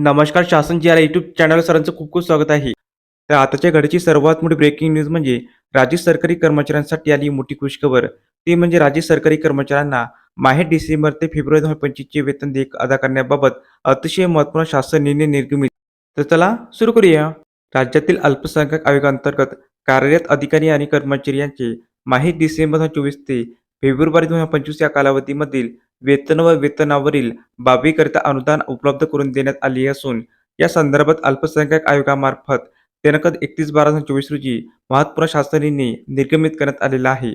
नमस्कार शासन जी our YouTube channel सरांचं खूप खूप स्वागत आहे. तर आताच्या घडीची सर्वात मोठी ब्रेकिंग न्यूज म्हणजे राज्य सरकारी कर्मचाऱ्यांसाठी आली मोठी खुशखबर. ती म्हणजे राज्य सरकारी कर्मचाऱ्यांना माहे डिसेंबर ते फेब्रुवारी दोन हजार पंचवीसचे वेतन देयक अदा करण्याबाबत अतिशय महत्त्वपूर्ण शासन निर्णय निर्गमित. तर चला सुरू करूया. राज्यातील अल्पसंख्याक आयोगांतर्गत कार्यरत अधिकारी आणि कर्मचारी यांचे माहे डिसेंबर दोन हजार चोवीस ते फेब्रुवारी दोन हजार पंचवीस या कालावधीमधील वेतन व वेतनावरील बाबीकरिता अनुदान उपलब्ध करून देण्यात आले असून या संदर्भात अल्पसंख्याक आयोगामार्फत दिनांक एकतीस बारा दोन हजार चोवीस रोजी महत्त्वपूर्ण शासनीने निर्गमित करण्यात आलेला आहे.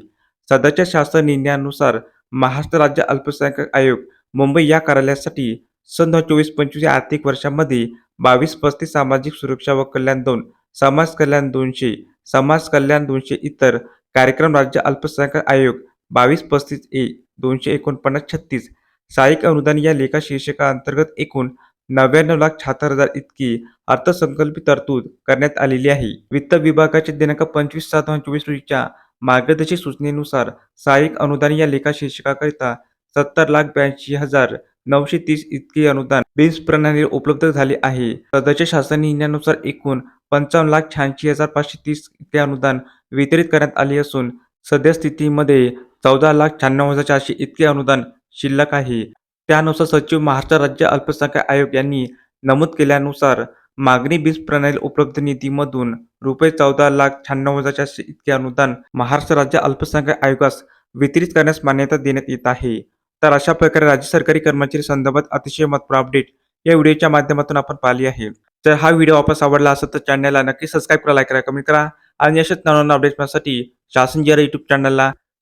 सध्याच्या शासन निर्णयानुसार महाराष्ट्र राज्य अल्पसंख्याक आयोग मुंबई या कार्यालयासाठी सन दोन चोवीस पंचवीस या आर्थिक वर्षामध्ये बावीस पस्तीस सामाजिक सुरक्षा व कल्याण दोन समाज कल्याण दोनशे समाज कल्याण दोनशे इतर कार्यक्रम राज्य अल्पसंख्याक आयोग बावीस पस्तीस ए दोनशे एकोणपन्नास छत्तीस. सहाय्यक अनुदान या लेखा शीर्षकाअंतर्गत एकूण नव्याण्णव लाख शहात्तर हजार इतकी अर्थसंकल्पित तरतूद करण्यात आलेली आहे. वित्त विभागाच्या दिनांक पंचवीस सात दोन हजार चोवीस रोजीच्या मार्गदर्शक सूचनेनुसार सहाय्यक अनुदान या लेखा शीर्षकाकरिता सत्तर लाख ब्याऐंशी हजार नऊशे तीस इतके अनुदान बेस प्रणाली उपलब्ध झाले आहे. सध्याच्या शासन निर्णयानुसार एकूण पंचावन्न लाख शहाऐंशी हजार पाचशे तीस इतके अनुदान वितरित करण्यात आले असून सद्यस्थितीमध्ये चौदा लाख शहाण्णव हजार चारशे इतके अनुदान शिल्लक आहे. त्यानुसार सचिव महाराष्ट्र राज्य अल्पसंख्याक आयोग यांनी नमूद केल्यानुसार मागणी बीज प्रणाली उपलब्ध निधीमधून रुपये चौदा लाख शहाण्णव हजार चारशे इतके अनुदान महाराष्ट्र राज्य अल्पसंख्याक आयोगास वितरित करण्यास मान्यता देण्यात येत आहे. तर अशा प्रकारे राज्य सरकारी कर्मचारी संदर्भात अतिशय महत्त्व अपडेट या व्हिडिओच्या माध्यमातून आपण पाहिली आहे. जर हा व्हिडिओ वापस आवडला असेल तर चॅनलला नक्की सबस्क्राईब करा लाईक करा कमेंट करा आणि अशाच नवीन अपडेट्ससाठी शासन जी यूट्यूब चॅनलला